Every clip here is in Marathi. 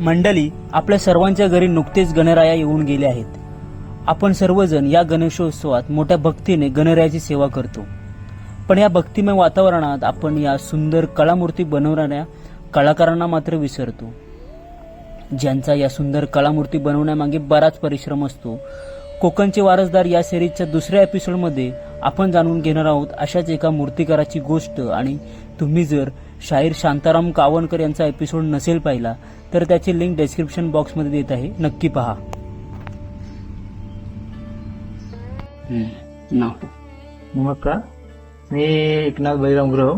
मंडळी आपल्या सर्वांच्या घरी नुकतेच गणराया येऊन गेले आहेत. आपण सर्वजण या गणेशोत्सवात मोठ्या भक्तीने गणरायाची सेवा करतो. पण या भक्तिमय वातावरणात आपण या सुंदर कलामूर्ती बनवणाऱ्या कलाकारांना मात्र विसरतो. ज्यांचा या सुंदर कलामूर्ती बनवण्यामागे बराच परिश्रम असतो. कोकणचे वारसदार या सिरीजच्या दुसऱ्या एपिसोडमध्ये आपण जाणून घेणार आहोत अशाच एका मूर्तिकाराची गोष्ट. आणि तुम्ही जर शाहीर शांताराम कावणकर यांचा एपिसोड नसेल पाहिला तर त्याची लिंक डिस्क्रिप्शन बॉक्समध्ये देत आहे. नक्की पहा. नाव. नमस्कार. मी एकनाथ बळीराम गुरव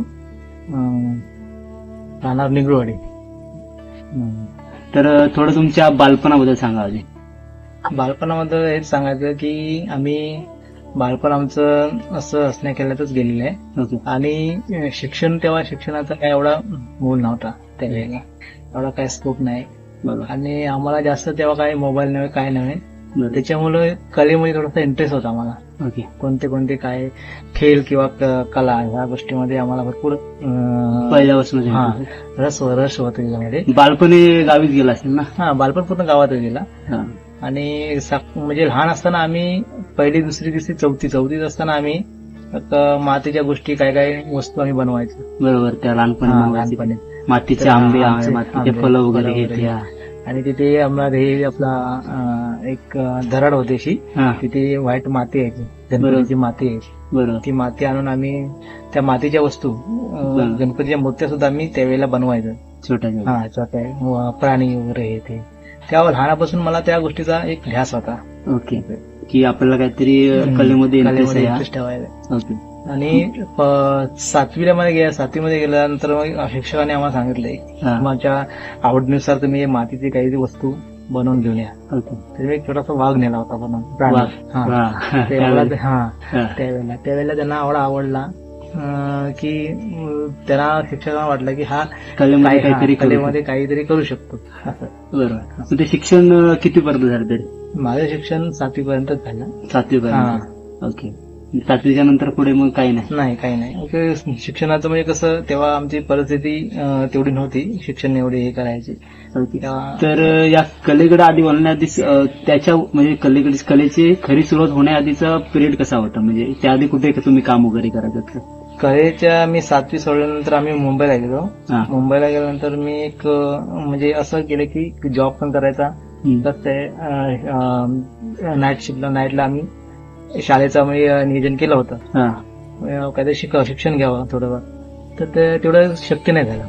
राहणार निगरवाडी तर थोडं तुमच्या बालपणाबद्दल सांगा आधी. बालपणामध्ये हेच सांगायचं की आम्ही बालपण आमचं असं असण्या केल्यातच गेलेलं आहे. आणि शिक्षण तेव्हा शिक्षणाचा काय एवढा मूल नव्हता त्यावेळेला एवढा काय स्कोप नाही. आणि आम्हाला जास्त तेव्हा काय मोबाईल नव्हे काय नव्हे. त्याच्यामुळे कलेमध्ये थोडासा इंटरेस्ट होता आम्हाला. कोणते कोणते काय खेळ किंवा कला ह्या गोष्टीमध्ये आम्हाला भरपूर पहिल्यापासून हा रस रस होत त्याच्यामध्ये. बालपणी गावीच गेला असेल ना? हा बालपण पूर्ण गावातच गेला. हा. आणि म्हणजे लहान असताना आम्ही पहिली दुसरी तिसरी चौथी चौथीत असताना आम्ही मातीच्या गोष्टी काय काय वस्तू आम्ही बनवायचो. बरोबर त्या लहानपणी. लहानपणी. मातीचे आंबे आमचे मातीचे फळं वगैरे फळं घेतले वगैरे. आणि तिथे आम्हाला हे आपला एक धराड होती अशी. हा. तिथे व्हाईट माती यायची गणपतीची माती यायची बरोबर ती माती आणून आम्ही त्या मातीच्या वस्तू. गणपतीच्या मूर्त्या सुद्धा आम्ही त्यावेळेला बनवायचो. छोट्या छोट्या. हा छोटे व प्राणी वगैरे हे ते. तेव्हा लहानापासून मला त्या गोष्टीचा एक ध्यास होता. ओके. की आपल्याला काहीतरी कलेमध्ये इंटरेस्ट आहे हा. ओके. आणि सातवीला मध्ये गेल्या सातवीमध्ये गेल्यानंतर मग शिक्षकाने आम्हाला सांगितले. माझ्या आवडीनुसार तुम्ही मातीची काही वस्तू बनवून घेऊन या. मी एक छोटासा वाघ नेला होता बनवून. हा. त्यावेळेला. त्यावेळेला त्यांना आवडा आवडला की त्यांना शिक्षकांना वाटलं की हा काहीतरी कलेमध्ये काहीतरी करू शकतो. बरोबर ते शिक्षण किती पर्यंत झालं तरी माझं शिक्षण सातवी पर्यंतच झालं. सातवी पर्यंत ओके. सातवीच्या नंतर पुढे मग काही नाही. नाही काही नाही. ओके, शिक्षणाचं म्हणजे कसं तेव्हा आमची परिस्थिती अं, तेवढी नव्हती. शिक्षण एवढे हे करायचे. तेव्हा तर अ, या कलेकडे आधी वळण्याआधी अ, त्याच्या म्हणजे कलेकडे कलेची खरी सुरुवात होण्याआधीचा पिरियड कसा होता? म्हणजे त्याआधी कुठे तुम्ही काम वगैरे करायचं कलेच्या मी सातवी सोडल्यानंतर आम्ही मुंबईला गेलो. हा. मुंबईला गेल्यानंतर मी एक अं, म्हणजे असं केलं की जॉब पण करायचा. हम्म. तर ते नाईट शिफ्टला नाईटला आम्ही शाळेचं अं, नियोजन केलं होतं. हा. काहीतरी शिक शिक्षण घ्यावं थोडंफार. तर ते तेवढं शक्य नाही झालं.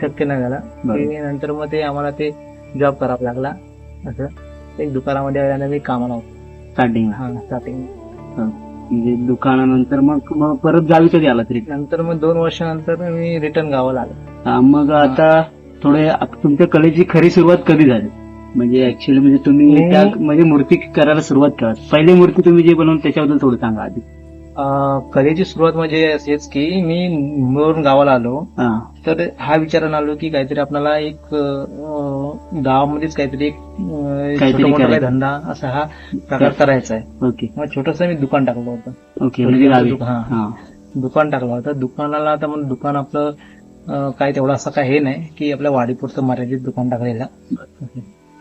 शक्य नाही झालं. नंतर मग ते आम्हाला ते जॉब करावा लागला. असं. एक दुकानामध्ये आल्यानं मी कामाला होतो. स्टार्टिंग हा स्टार्टिंग म्हणजे दुकानानंतर मग परत गावी कधी आला तरी. नंतर मग दोन वर्षानंतर मी रिटर्न गावाला आलो. हा, मग आता थोडे तुमच्या कलेची खरी सुरुवात कधी झाली? म्हणजे ऍक्च्युअली म्हणजे तुम्ही मी- त्या म्हणजे मूर्ती करायला सुरुवात करा. पहिली मूर्ती तुम्ही जे बनवून त्याच्याबद्दल थोडं सांगा आधी. कलेची सुरुवात म्हणजे अशीच की मी मुंबईवरून गावाला आलो. हा. तर हा विचारानं आलो की काहीतरी आपल्याला एक गावामध्येच काहीतरी एक. धंदा असा हा प्रकार करायचा आहे. ओके. मग छोटस मी दुकान टाकलं होतं. ओके म्हणजे हा. हा. दुकान टाकलं होतं. दुकानाला आता मग दुकान आपलं काय तेवढं असं काय हे नाही की आपल्या वाडीपुरतं मर्यादित दुकान टाकलेलं.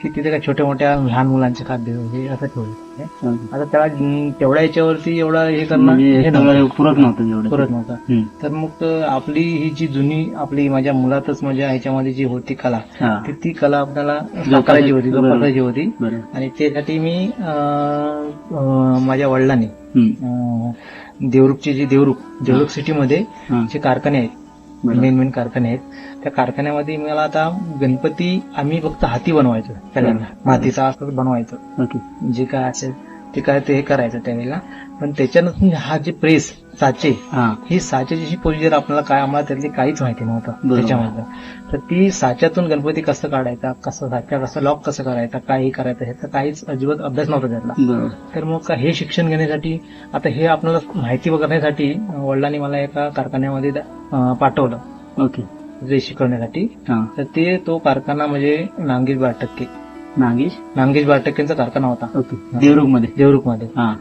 की तिथे काय छोट्या मोठ्या लहान मुलांचे खाद्य वगैरे असं ठेवलं. आता त्याला तेवढ्या याच्यावरती एवढं हे करणं म्हणजे हे नव्हतं. पुरत नव्हतं नव्हतं हम्म. तर मग आपली ही जी जुनी आपली माझ्या मुलातच माझ्या ह्याच्यामध्ये जी होती कला हा ती ती कला आपल्याला साकारायची होती बरोबर. जोपासायची होती आणि त्यासाठी मी अं, अं, माझ्या वडिलांनी हम्म. अं, देवरुखची जी देवरुख देवरुख सिटीमध्ये हा. जे कारखाने आहेत. मेन मेन कारखाने आहेत त्या कारखान्यामध्ये मला आता गणपती आम्ही फक्त हाती बनवायचो पहिल्यांदा मातीचा असं बनवायचं. जे काय असेल ते काय ते हे करायचं त्यावेळेला. पण त्याच्यानंतर हा जे प्रेस साचे हा. ही साच्याची प्रोसिजर आपल्याला काय आम्हाला त्यातली काहीच माहिती नव्हतं. त्याच्यामध्ये. तर ती साच्यातून गणपती कसं काढायचा कसं साच्या कसं लॉक कसं करायचा काय हे करायचं ह्याचा काहीच अजिबात अभ्यास नव्हता त्यातला. तर मग हे शिक्षण घेण्यासाठी आता हे आपल्याला माहिती करण्यासाठी वडिलांनी मला एका कारखान्यामध्ये पाठवलं. ओके. जे शिकवण्यासाठी हा. तर ते तो कारखाना म्हणजे नांगीर बार टक्के नागेश नांगेश बाटकेंचा कारखाना होता. ओके. देवरुखमध्ये देवरुखमध्ये हा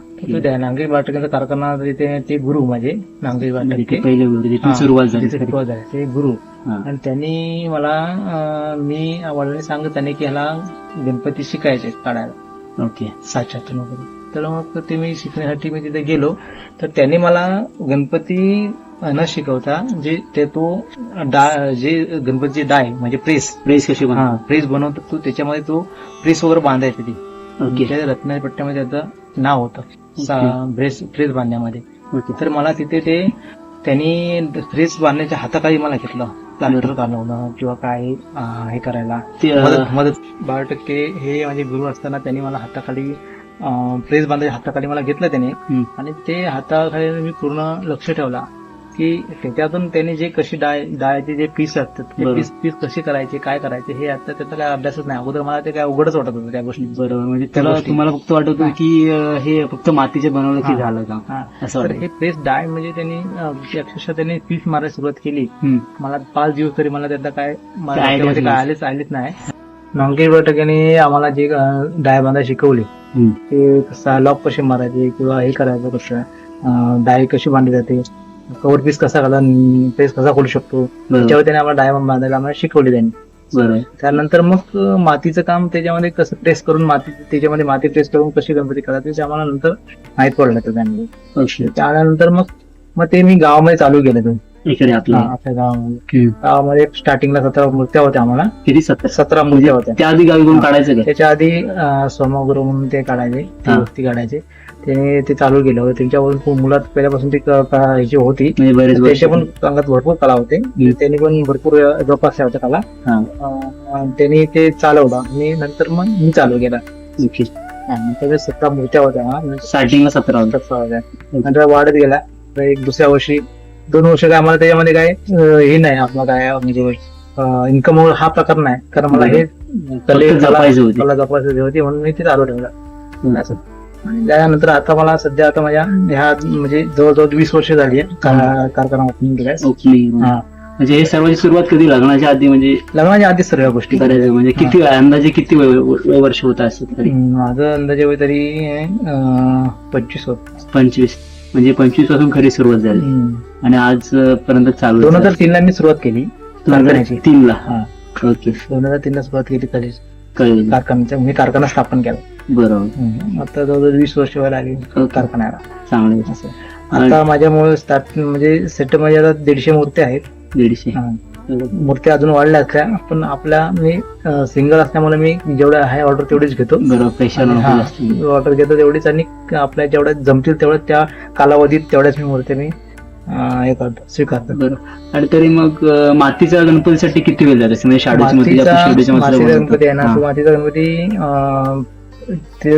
त्या नांगेश बाटकेंचा कारखाना तिथे ते गुरु माझे नांगेश तिथे बाटके. पहिले गुरु तिथून हा, सुरुवात झाली तिथे सुरुवात झाली. ते गुरु. हा. आणि त्यांनी मला अं, मी वडिलांनी सांगत त्यांनी की ह्याला गणपती शिकायचे काढायला. ओके. साच्यातून वगैरे तर मग ते मी शिकण्यासाठी मी तिथे गेलो. तर त्यांनी मला गणपती न शिकवता जे ते तो डा जे गणपतीची डाय म्हणजे प्रेस. प्रेस कशी बनवा हा प्रेस बनवतो तो त्याच्यामध्ये तो प्रेस वगैरे बांधायची ती. ओके. त्या रत्नाच्या पट्ट्यामध्ये त्याचं नाव होतं. प्रेस प्रेस बांधण्यामध्ये. तर मला तिथे ते त्यांनी प्रेस बांधण्याच्या हाताखाली मला घेतलं. प्लास्टर घालवणं किंवा काय हे करायला. मदत. बारा टक्के हे माझे गुरु असताना त्यांनी मला हाताखाली प्रेस बांधायच्या हाताखाली मला घेतलं त्याने. आणि ते हाताखाली मी पूर्ण लक्ष ठेवला की त्याच्यातून त्यांनी जे कशी डाळ डाळाचे जे पीस असतात ते. पीस पीस कसे करायचे काय करायचे हे आता त्याचा काय अभ्यासच नाही अगोदर मला ते काय उघडच वाटत होतं त्या गोष्टी बरोबर म्हणजे त्या तुला गोष्टी. तुम्हाला फक्त वाटत होतं की हे फक्त मातीचे बनवलं की. झालं का हा. असं हे प्रेस डाय म्हणजे त्यांनी अक्षरशः त्यांनी पीस मारायला सुरुवात केली. मला पाच दिवस तरी मला त्यातलं काय मला काय आलेच आलेच नाही नांगेश बैठकीने आम्हाला जे डाय बांधायला शिकवली. ते कसं लॉक कसे मारायचे किंवा हे करायचं कसं डाय कशी बांधली जाते कवर पीस कसा घाला प्रेस कसा खोलू शकतो त्याच्यावर त्याने आम्हाला डाय बांधायला आम्हाला शिकवली त्यांनी. त्यानंतर मग मातीचं काम त्याच्यामध्ये कसं प्रेस करून माती त्याच्यामध्ये माती प्रेस करून कशी गणपती करायची ते आम्हाला नंतर माहीत पडलं त्यांनी. त्यानंतर मग मग ते मी गावामध्ये चालू केलं ते. इकडे आपला आपल्या गावामध्ये स्टार्टिंगला सतरा मूर्त्या होत्या आम्हाला. किती? सत्तर सतरा मूर्त्या होत्या. त्या आधी गावी कोण काढायचं काय त्याच्या आधी अं, सोमागुरु म्हणून ते काढायचे ते हा. मूर्ती काढायचे. ते ते चालू केलं. होतं त्यांच्यावरून खूप मुलात पहिल्यापासून ती क- ह्याची होती. म्हणजे बरेच वर्ष. त्याच्या पण अंगात भरपूर कला होते. त्यांनी पण भरपूर जोपासल्या होत्या कला. हा. अं, त्यांनी ते चालवलं. आणि नंतर मग मी चालू केलं. ओके. त्याच्या सतरा मूर्त्या होत्या. हा. स्टार्टिंगला सतरा होतं सतरा होत्या. नंतर वाढत गेला. तर एक दुसऱ्या वर्षी दोन वर्ष काय आम्हाला त्याच्यामध्ये काय अं, हे नाही आपला काय म्हणजे इन्कम हा प्रकार नाही. कारण मला हे कले फक्त जपायचं होती. कला जपायची होती म्हणून मी ते चालू ठेवलं. असं. आणि त्यानंतर आता मला सध्या आता माझ्या ह्या म्हणजे जवळजवळ वीस वर्ष झाली आहे का- कारखाना ओपनिंग केलाय ओपनिंग हा. म्हणजे हे सर्वांची सुरुवात कधी? लग्नाच्या आधी म्हणजे लग्नाच्या आधी सर्व गोष्टी. करायचं म्हणजे किती अंदाजे किती वर्ष होत असत तरी? माझं अंदाजे वय तरी पंचवीस होत पंचवीस. म्हणजे पंचवीसपासून खरी सुरुवात झाली. आणि आज पर्यंत चालू दोन हजार तीन ला मी सुरुवात केली. तीन ला. ओके. दोन हजार तीन ला सुरुवात केली कॉलेज कारखान्याचा मी कारखाना स्थापन केला. बरोबर. आता जवळजवळ वीस वर्ष व्हायला आली कारखान्याला. चांगलं. आता माझ्यामुळे स्टार्ट म्हणजे सेटमध्ये आता दीडशे मूर्त्या आहेत. दीडशे. मूर्त्या अजून वाढल्या असल्या पण आपल्या मी सिंगल असल्यामुळे मी जेवढ्या आहे ऑर्डर तेवढीच घेतो. ऑर्डर घेतो तेवढीच आणि आपल्या जेवढ्या जमतील तेवढ्या त्या कालावधीत तेवढ्याच मी मूर्त्या मी हे करतो स्वीकारतो. बरोबर आणि तरी मग मातीच्या गणपतीसाठी किती वेळ जाते म्हणजे मातीचा. गणपती आहे ना मातीचा गणपती ते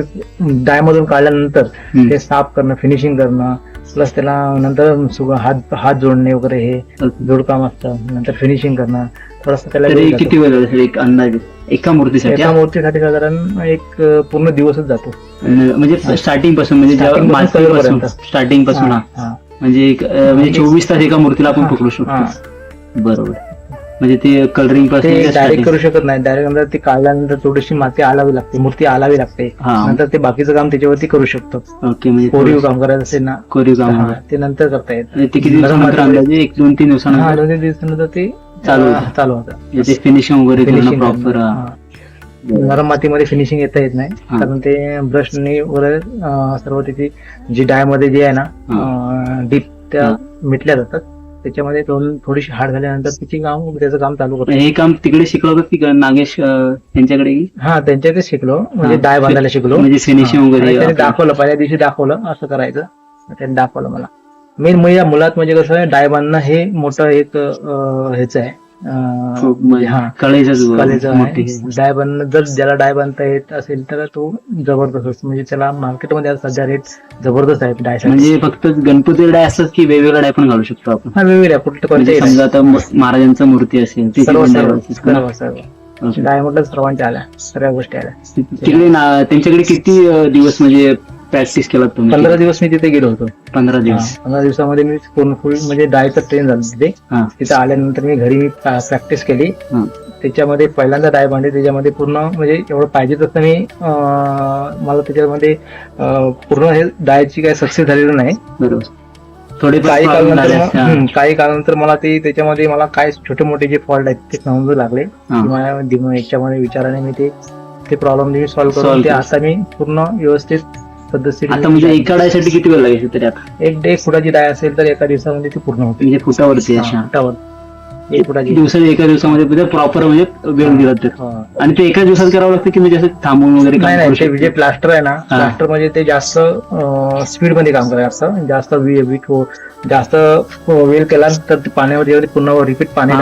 डाय मधून काढल्यानंतर. ते साफ करणं फिनिशिंग करणं प्लस त्याला नंतर सगळं हात हात जोडणे वगैरे हे. जोडकाम असतं नंतर फिनिशिंग करणं थोडंसं त्याला तरी वेळ जातो. किती वेळ एक अंदाजे एका मूर्तीसाठी एका मूर्तीसाठी साधारण एक अं, पूर्ण दिवसच जातो म्हणजे स्टार्टिंगपासून म्हणजे जेव्हा Starting पासून पासून. स्टार्टिंगपासून. हा, हा. म्हणजे एक, अं, म्हणजे चोवीस तास एका मूर्तीला आपण हा. पकडू हा. शकतो बरोबर म्हणजे ते कलरिंग ते डायरेक्ट. करू शकत नाही. डायरेक्ट नंतर ते काढल्यानंतर थोडीशी माती आलावी लागते मूर्ती आलावी लागते. हा. नंतर ते बाकीचं काम त्याच्यावरती करू शकतो. ओके म्हणजे कोरीव काम करायचं असेल ना कोरीव काम हा, ते नंतर करता येत आणि ते किती दिवसानंतर अंदाजे? एक दोन तीन हा दिवसानंतर दोन तीन दिवसानंतर ते चालू. चालू होतं. म्हणजे ते फिनिशिंग वगैरे करणं फिनिशिंग प्रॉपर नरम मातीमध्ये फिनिशिंग येता येत नाही. हा. कारण ते ब्रशने वगैरे अं, सर्व त्याची जी डायमध्ये जे आहे ना डीप त्या हा. मिटल्या जातात. त्याच्यामध्ये थोडी- थोडीशी हाड झाल्यानंतर तिची काम त्याचं काम चालू करतो हे काम तिकडे शिकलं होतं की नागेश अं, यांच्याकडे की? हा त्यांच्याकडे शिकलो म्हणजे. डाय बांधायला शिकलो म्हणजे. वगैरे दाखवलं पहिल्या दिवशी दाखवलं असं करायचं त्यांनी दाखवलं मला मेन म्हणजे या मुलात म्हणजे कसं डाय बांधणं हे मोठं एक ह्याच आहे खूप म्हणजे हा डाय बांधणं जर ज्याला डाय बांधता येत असेल तर तो जबरदस्त असतो. म्हणजे त्याला मार्केटमध्ये सध्या रेट जबरदस्त आहेत डाय म्हणजे फक्त गणपती डाय असतात की वेगवेगळ्या डाय पण घालू शकतो आपण? हा वेगवेगळ्या कुठलं म्हणजे समजा आता महाराजांचा मूर्ती असेल सर्व डाय? सर्व म्हटलं सर्वांच्या आल्या सर्व गोष्टी आल्या. तिकडे त्यांच्याकडे किती दिवस म्हणजे प्रॅक्टिस केलात तुम्ही. पंधरा दिवस मी तिथे गेलो होतो. पंधरा दिवस. हा, पंधरा दिवसामध्ये मी पूर्ण फुल म्हणजे डायचं ट्रेन झालं तिथे. हा. तिथे आल्यानंतर मी घरी प्रॅक्टिस केली. हा. त्याच्यामध्ये पहिल्यांदा डाय बांधली त्याच्यामध्ये पूर्ण म्हणजे एवढं पाहिजे तसं मी अं, मला त्याच्यामध्ये अं, पूर्ण हे डायची काही सक्सेस झालेलं नाही. बरोबर. थोडे काही काळानंतर झाले मग- हम्म, काही काळानंतर मला ते त्याच्यामध्ये मला काय छोटे मोठे जे फॉल्ट आहेत ते समजू लागले. की माझ्या दिम- याच्यामध्ये विचाराने मी ते ते प्रॉब्लेम मी सॉल्व्ह करून ते केले. आता मी पूर्ण व्यवस्थित पद्धतशीर आता म्हणजे एका डायसाठी किती वेळ लागायचा तरी आता? एक डे फुटाची डाय असेल तर एका दिवसामध्ये ती पूर्ण होते. म्हणजे फुटावरती अशा. फुटावर. दिवसात एका दिवसामध्ये प्रॉपर म्हणजे वेळ दिला तर. आणि ते एका दिवसात करावं लागतं की म्हणजे थांबून वगैरे काम नाही? जे प्लास्टर आहे ना. प्लास्टर म्हणजे ते जास्त स्पीडमध्ये काम करायचं असतं जास्त वीक हो जास्त वेल केला तर जेवढे पुन्हा रिपीट पाणी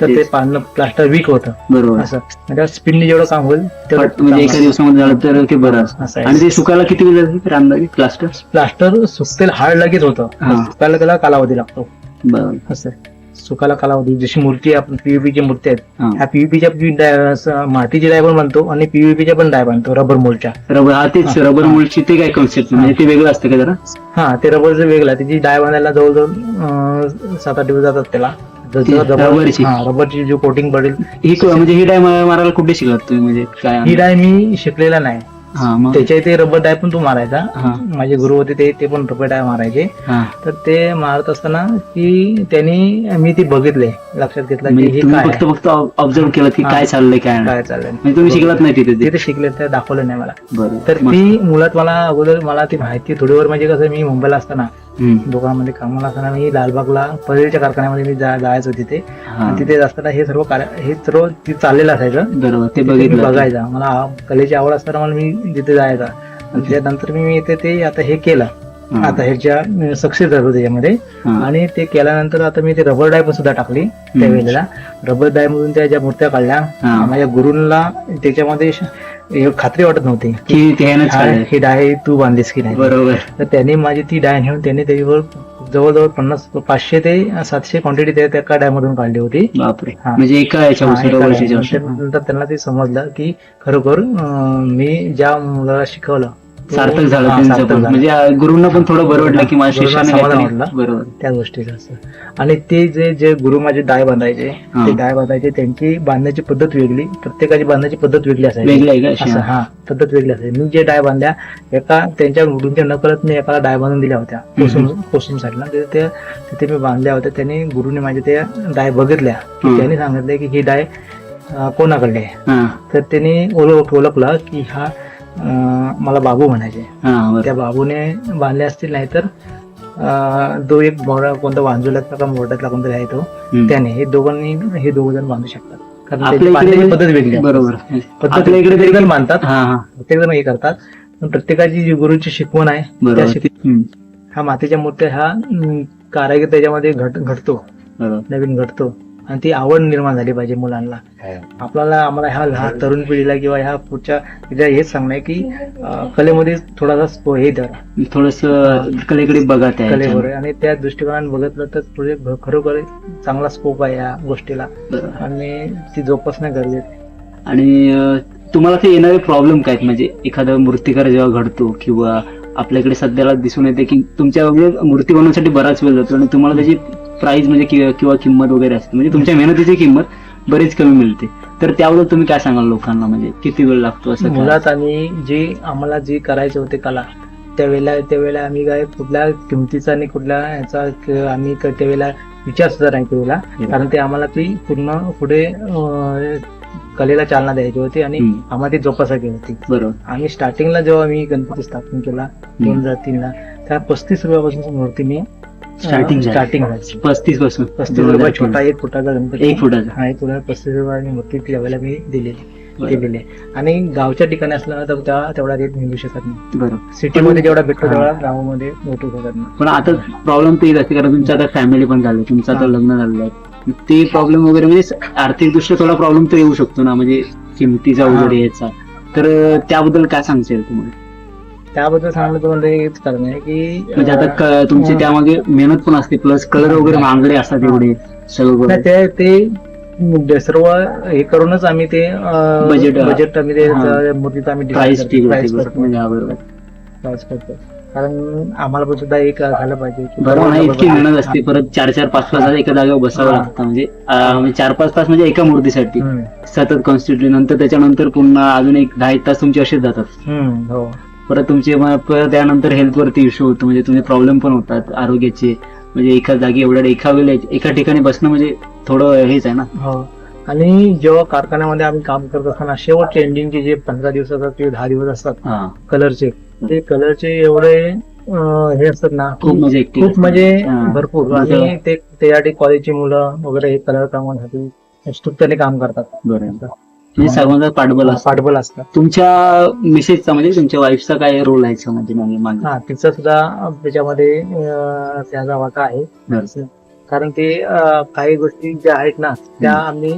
तर ते. पाणी प्लास्टर वीक होतं बरोबर असं म्हणजे स्पीडने जेवढं काम होईल म्हणजे एका. दिवसामध्ये झालं तर ते बरं. असं. आणि ते सुकायला किती वेळ जाते प्लास्टर प्लास्टर सुकतेल हार्ड लगेच होतं. सुकायला त्याला कालावधी लागतो बरं असं सुकायला कालावधी जशी मूर्ती आपण पीव्हीपीची मूर्ती आहेत हा. ह्या पीव्हीपीच्या मातीची डाय पण बांधतो आणि पीव्हीपीच्या पण डाय बांधतो रबर मोलच्या रबर हा तेच. रबर मुळची ते काय कन्सेप्ट म्हणजे ते वेगळं असतं का जरा हा ते रबरचं वेगळं आहे. त्याची डाय बांधायला जवळजवळ सात आठ दिवस जातात त्याला रबरची? हा, जो कोटिंग पडेल ही म्हणजे ही डाय मारायला कुठे शिकलात तुम्ही म्हणजे ही डाय मी शिकलेला नाही हा मग? त्याच्या इथे रबर डाय पण तो मारायचा. हा. माझे गुरु होते ते ते पण रबर डाय मारायचे. हा. तर ते मारत असताना की त्यांनी मी ती बघितले लक्षात घेतलं की म्हणजे हे तुम्ही काय फक्त आहे, फक्त ऑब्झर्व केलं की हा. काय चाललंय काय नाही. काय चाललंय. म्हणजे तुम्ही शिकलात नाही तिथे? ते तिथे शिकले ते दाखवलं नाही मला. बरं तर मग- ती मुळात मला अगोदर मला ती माहिती थोडीवर म्हणजे कसं मी मुंबईला असताना दुकानामध्ये कामाला असताना मी लालबागला परेलच्या कारखान्यामध्ये मी जायचो तिथे. तिथे असताना हे सर्व कार्य हे सर्व चाललेलं असायचं. बरोबर ते बघायचा. मला कलेची आवड असताना मला मी तिथे जायचा. आणि त्याच्यानंतर मी इथे ते आता हे केलं. आता ह्याच्या सक्सेस झालो त्याच्यामध्ये. आणि ते केल्यानंतर आता मी ते रबर डाय पण सुद्धा टाकली त्यावेळेला. रबर डाय मधून त्या ज्या मूर्त्या काढल्या. माझ्या गुरुंना त्याच्यामध्ये खात्री वाटत नव्हती की हा. ही डाय तू बांधलीस की नाही बरोबर तर त्यांनी माझी ती डाय नेऊन त्यांनी त्याच्यावर जवळजवळ पन्नास पाचशे ते सातशे क्वांटिटी त्या त्या एका डाय मधून काढली होती बापरे हा. म्हणजे एका याच्या हा, एका वर्षाच्या डाय. वर्षी नंतर त्यांना ते समजलं की खरोखर अं, मी ज्या मुलाला शिकवलं सार्थक झालं हा, त्यांचं सार्थक पण. झालं. म्हणजे आ, गुरूंना पण थोडं बरं वाटलं की माझ्या गुरूंना शिष्याने समाधान काहीतरी- वाटलं. बरोबर त्या गोष्टीचं असं. आणि ते जे जे गुरु माझे डाय बांधायचे हा. ते डाय बांधायचे त्यांची बांधण्याची पद्धत वेगळी प्रत्येकाची बांधण्याची पद्धत वेगळी असायची. वेगळं आहे का? अशी? असं हा पद्धत वेगळी असायची. मी जे डाय बांधल्या एका त्यांच्या गुरुंच्या नकळत मी एकाला डाय बांधून दिल्या होत्या कोसम कोसम साईडला. तिथे ते- तिथे मी बांधल्या होत्या. त्यांनी गुरुने माझ्या त्या डाय बघितल्या. की. त्यांनी सांगितलं की ही डाय अं, कोणाकडली आहे? हा. तर त्यांनी ओळख ओळखलं की हा मला बाबू म्हणायचे. हा त्या बाबूने बांधले असतील नाही तर तो एक मोठा कोणता वांजुल्यातला का मोठ्यातला कोणतरी आहे तो. त्याने हे दोघांनी हे दोघ जण बांधू शकतात. कारण पद्धत वेगळी. बरोबर. पद्धत इकडे प्रत्येक तरी जण हा हा. प्रत्येक जण हे करतात. पण प्रत्येकाची जी गुरुची शिकवण आहे त्या. ह्या मातीच्या मूर्त्या अं, कारागीर त्याच्यामध्ये घट घडतो नवीन घडतो आणि ती आवड निर्माण झाली पाहिजे मुलांना आपल्याला आम्हाला ह्या लहान तरुण पिढीला किंवा ह्या पुढच्या पिढीला हेच सांगणं आहे की कलेमध्ये थोडासा स्पो- हे धरा थोडस कलेकडे बघा कलेवर. आणि त्या दृष्टिकोनाने बघितलं तर भ- खरोखर चांगला स्कोप आहे या गोष्टीला. आणि ती जोपासणं गरजेचं. आणि तुम्हाला ते येणारे प्रॉब्लेम काय? म्हणजे एखादा मूर्तिकार जेव्हा घडतो किंवा आपल्याकडे सध्याला दिसून येते की तुमच्या म्हणजे मूर्ती बनवण्यासाठी बराच वेळ जातो आणि तुम्हाला त्याची प्राइस म्हणजे कि- किंवा किंमत वगैरे असते. म्हणजे तुमच्या मेहनतीची किंमत बरीच कमी मिळते. तर त्याबद्दल तुम्ही काय सांगाल लोकांना? म्हणजे किती वेळ लागतो असं? मुळात आम्ही जे आम्हाला जे करायचे होते कला त्यावेळेला त्यावेळेला आम्ही काय कुठल्या किमतीचा आणि कुठल्या याचा आम्ही त्यावेळेला विचार सुद्धा नाही केला कारण ते आम्हाला ती पूर्ण पुढे कलेला चालना द्यायची होती आणि. आम्हाला ती जोपासायची होती. बरोबर. आम्ही स्टार्टिंगला जेव्हा मी गणपती स्थापन केला दोन हजार तीनला त्या पस्तीस रुपयापासून मूर्ती मी झाली. स्टार्टिंग झाली पस्तीसपासून पस्तीस रुपये. छोटा एक फुटाचा गणपती एक फुटाचा हा एक फुटाचा पस्तीस रुपये मूर्ती त्यावेळेला मी दिलेली आहे. आणि गावच्या ठिकाणी असल्यानं तर त्या तेवढा रेट मिळू शकत नाही बरोबर सिटीमध्ये जेवढा भेटतो. तेवढा गावामध्ये भेटू शकत नाही पण आता प्रॉब्लेम ते येत असते कारण तुमचं आता फॅमिली पण झालं तुमचं आता. लग्न झालेलं आहे ते प्रॉब्लेम वगैरे म्हणजे आर्थिक दृष्ट्या थोडा प्रॉब्लेम तर येऊ शकतो ना म्हणजे किमतीचा. वगैरे याचा तर त्याबद्दल काय सांगता येईल तुम्हाला त्याबद्दल सांगलं तर मला हेच कारण आहे की म्हणजे आता क- तुमची. त्यामागे मेहनत पण असते प्लस कलर वगैरे महागडे असतात एवढे नाही, वगैरे. ते ते सर्व हे करूनच आम्ही ते Budget, बजेट आम्ही ते हा. मूर्तीचं आम्ही प्राइस ठीक करतो म्हणजे हा बरोबर करतो कारण आम्हाला पण सुद्धा एक झालं पाहिजे की बरोबर नाही इतकी. मेहनत असते परत चार चार पाच पाच तास एका जागेवर बसावं. लागतं म्हणजे अं, म्हणजे चार पाच तास म्हणजे एका मूर्तीसाठी हम्म. सतत कॉन्स्टिट्यूट नंतर त्याच्यानंतर पुन्हा अजून एक दहा एक तास तुमचे असेच जातात हम्म, हो परत तुमचे परत त्यानंतर हेल्थ वरती इश्यू होतो म्हणजे तुम्ही प्रॉब्लेम पण होतात आरोग्याचे. म्हणजे एका जागी एवढ्या एका वेळेला एका ठिकाणी बसणं म्हणजे थोडं हेच आहे ना. हो. आणि जेव्हा कारखान्यामध्ये आम्ही काम करत असताना शेवटचे एंडिंगचे जे पंधरा दिवस असतात किंवा दहा दिवस असतात कलरचे ते कलरचे एवढे हे असतात ना खूप म्हणजे खूप म्हणजे. भरपूर. म्हणजे- आणि ते त्यासाठी कॉलेजची मुलं वगैरे हे कलर कामासाठी स्तुत्याने काम करतात. बरोबर म्हणजे सर्वांचा पाठबळ असतो. पाठबळ असतात तुमच्या मिसेसचा म्हणजे तुमच्या वाईफचा काय रोल आहे याच्यामध्ये मागे मागे? हा तिचा सुद्धा त्याच्यामध्ये अं, त्याचा वाटा आहे. बरं. कारण ते अं, काही गोष्टी ज्या आहेत ना त्या आम्ही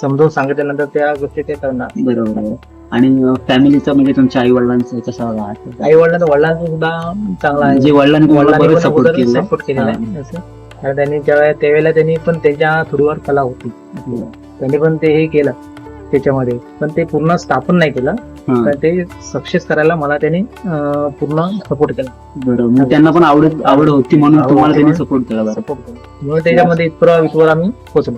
समजावून सांगितल्यानंतर त्या गोष्टी ते करणार. बरोबर. आणि फॅमिलीचा म्हणजे तुमच्या आई वडिलांचा कसा आई वडिलांना वडिलांचा सुद्धा चांगला आहे. म्हणजे वडिलांनी तुम्हाला वडिलांनी बरंच पण सपोर्ट अगोदर केला केलेला हा. आहे असं. कारण त्यांनी ज्यावेळेला त्यावेळेला त्यांनी पण त्यांच्या थोडीवर कला होती. त्यांनी पण ते हे केलं. त्याच्यामध्ये. पण ते पूर्ण स्थापन नाही केलं. तर ते सक्सेस करायला मला त्यांनी पूर्ण सपोर्ट केला. बरोबर म्हणजे त्यांना पण आवडत आवड होती म्हणून आवड तुम्हाला त्यांनी सपोर्ट केला सपोर्ट केला. म्हणून त्याच्यामध्ये इथवर आम्ही पोहोचलो.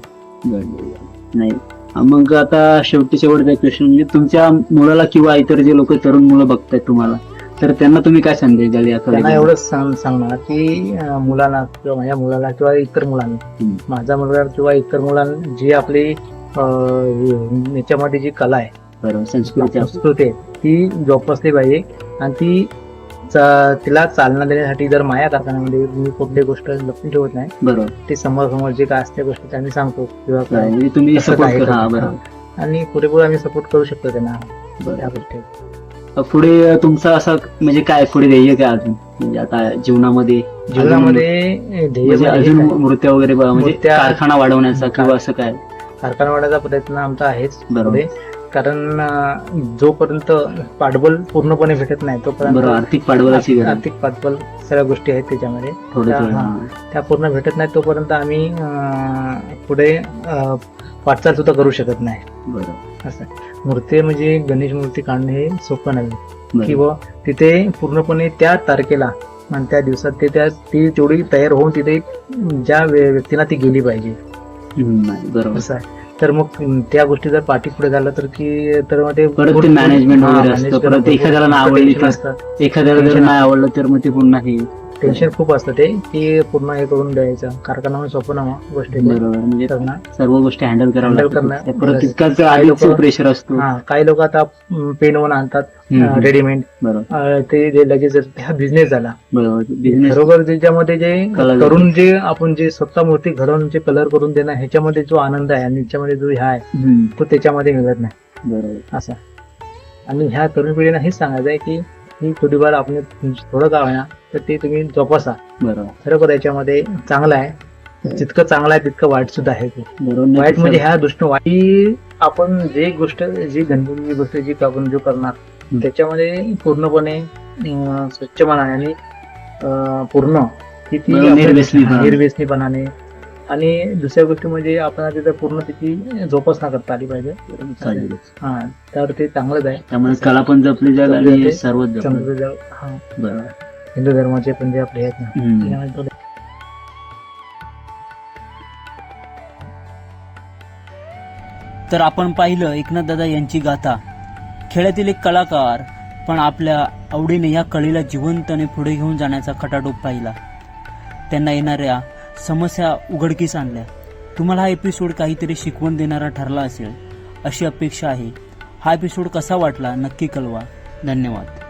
नाही. मग आता शेवटी शेवटचा क्वेश्चन म्हणजे तुमच्या मुलाला किंवा इतर जे लोक तरुण मुलं बघतायत तुम्हाला तर त्यांना तुम्ही काय संदेश द्याल त्यांना? एवढंच सांग- सांगणार की मुलांना किंवा माझ्या मुलाला किंवा इतर मुलांना. माझा मुलगा किंवा इतर मुलांना जी आपली अं, याच्यामध्ये जी कला आहे बरोबर संस्कृती आपली. संस्कृती आहे ती जोपासली पाहिजे. आणि ती चा- तिला चालना देण्यासाठी जर माया कारखान्यामध्ये मी कुठली गोष्ट लपून ठेवत नाही बरोबर. ते समोर समोर जे काय असते गोष्टी त्यांनी सांगतो किंवा काय म्हणजे तुम्ही कसं सपोर्ट काय करा हा, करतो. बरोबर. आणि पुरेपूर आम्ही सपोर्ट करू शकतो त्यांना. गोष्टी. पुढे तुमचा असं म्हणजे काय पुढे ध्येय काय अजून? म्हणजे आता जीवनामध्ये जीवनामध्ये ध्येय म्हणजे म्हणजे अजून? मूर्त्या वगैरे म्हणजे मूर्त्या- कारखाना वाढवण्याचा किंवा असं काय? कारखाना वाढायचा प्रयत्न आमचा आहेच बरोबर. पुढे. कारण जोपर्यंत पाठबळ पूर्णपणे भेटत नाही बरोबर तोपर्यंत आर्थिक गरज. आर्थिक पाठबळ सगळ्या गोष्टी आहेत त्याच्यामध्ये. त्या- पूर्ण भेटत नाही तोपर्यंत आम्ही पुढे वाटचाल सुद्धा करू शकत नाही. असं. मूर्ती म्हणजे गणेश मूर्ती काढणे हे सोपं नाही. किंवा तिथे पूर्णपणे त्या तारखेला आणि त्या दिवसात ते त्या ती तेवढी तयार होऊन तिथे ज्या व्यक्तीला ती गेली पाहिजे. नाही, बरोबर. असं आहे. तर मग त्या गोष्टी जर पाठी पुढे झालं तर की तर मग ते परत ते management वगैरे असतं. परत एखाद्याला नाही आवडली एखाद्याला जर नाही आवडलं तर मग ते पुन्हा हे टेन्शन खूप असतं ते की पूर्ण हे करून द्यायचं. कारखाना सोपं ना गोष्टी बरोबर म्हणजे सर्व गोष्टी हँडल करणं. प्रेशर असतो. काही लोक आता पेन वन आणतात. रेडीमेड ते जे लगेच हा बिझनेस झाला. बरोबर ज्याच्यामध्ये जे करून जे आपण जे स्वतः मूर्ती घडवून जे कलर करून देणं ह्याच्यामध्ये जो आनंद आहे आणि ह्याच्यामध्ये जो ह्या आहे तो त्याच्यामध्ये मिळत नाही. बरोबर. असा. आणि ह्या तरुण पिढीला हेच सांगायचं आहे की ही थोडीफार आपण थोडं का होईना तर ते तुम्ही जोपासा. बरोबर. खरोखर याच्यामध्ये चांगलं आहे. जितकं चांगलं आहे तितकं वाईट सुद्धा आहे. ते बरोबर वाईट म्हणजे ह्या दृष्टी वाईट आपण जे गोष्ट जी गणपतीची गोष्ट जी आपण जो करणार त्याच्यामध्ये पूर्णपणे स्वच्छ मनाने पूर्ण किती. निर्व्यसनीपणाने आणि दुसऱ्या गोष्टी म्हणजे आपण तिथं पूर्ण त्याची जोपासना करता आली पाहिजे. हा त्यावर ते चांगलंच आहे. त्यामुळे कला पण जपली जाईल आणि हा. बरोबर. हिंदू धर्माचे पण जे आपले आहेत ना हम्म. तर आपण पाहिलं एकनाथ दादा यांची गाथा. खेड्यातील एक कलाकार पण आपल्या आवडीने या कलेला जिवंतपणे पुढे घेऊन जाण्याचा खटाटोप पाहिला. त्यांना येणाऱ्या समस्या उघडकीस आणल्या. तुम्हाला हा एपिसोड काहीतरी शिकवण देणारा ठरला असेल अशी अपेक्षा आहे. हा एपिसोड कसा वाटला नक्की कळवा. धन्यवाद.